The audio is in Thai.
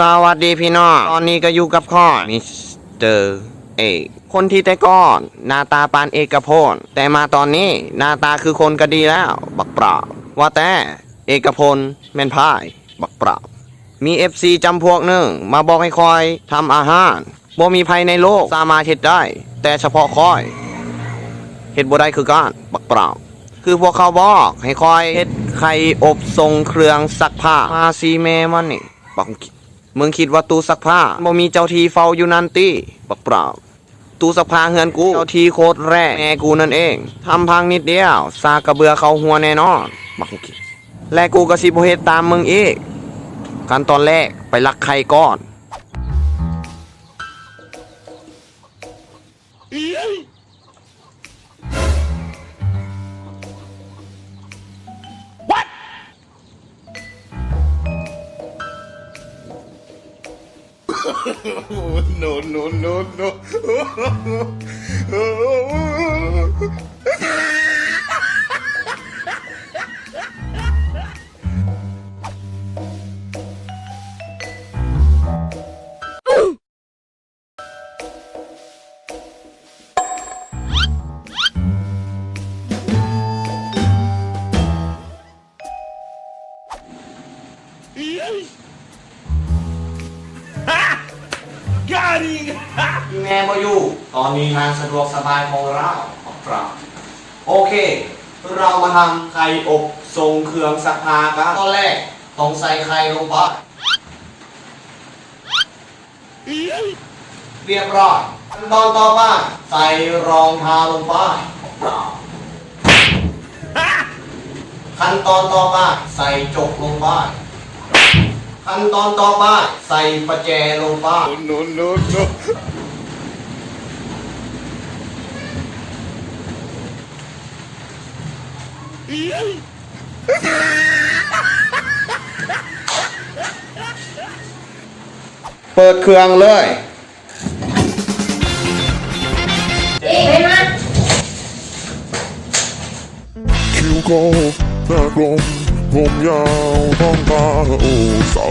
สวัสดีพี่น้อง ตอนนี้ก็อยู่กับข้อมิสเตอร์เอกคนที่แต่ก่อนหน้าตาปานเอกพลแต่มาตอนนี้หน้าตาคือคนก็ดีแล้ว บักเปล่าว่าแต่เอกพลแม่นพาย บักเปล่ามีเอฟซีจำพวกหนึ่งมาบอกให้คอยทำอาหารบ่มีภัยในโลกสามารถเฮ็ดได้ แต่เฉพาะคอยเฮ็ดบ่ได้คือการบักเปล่าคือพวกเขาบอกให้คอยเฮ็ดไข่อบทรงเครื่องซักผ้ามาซีเมมันนี่บัก มึงคิดว่าตู้ซักผ้าบ่มีเจ้าทีเฝ้าอยู่นั่นติบักเปล่าตู้ซักผ้าเฮือนกูเจ้าทีโคตรแร่แม่กูนั่นเองทำพังนิดเดียวซากระเบือเขาหัวแน่นอนบักและกูก็สิบ่เฮ็ดตามมึงอีกขั้นตอนแรกไปลักไข่ก่อน no, no, no, no. แม่มาอยู่ ตอนนี้งานสะดวกสบายของเราครับโอเค เรามาทำไข่อบทรงเครื่องซักผ้ากันตอนแรกต้องใส่ไข่ลงไปเรียบร้อยขั้นตอนต่อไปใส่รองเท้าลงไปขั้นตอนต่อไปใส่จกลงไป ขั้นตอนต่อไปใส่ประแจลงไป no, no, no. เปิดเครื่องเลยคิ้วโก้หน้ากลม ผมยาวท้องฟ้าโอ้สา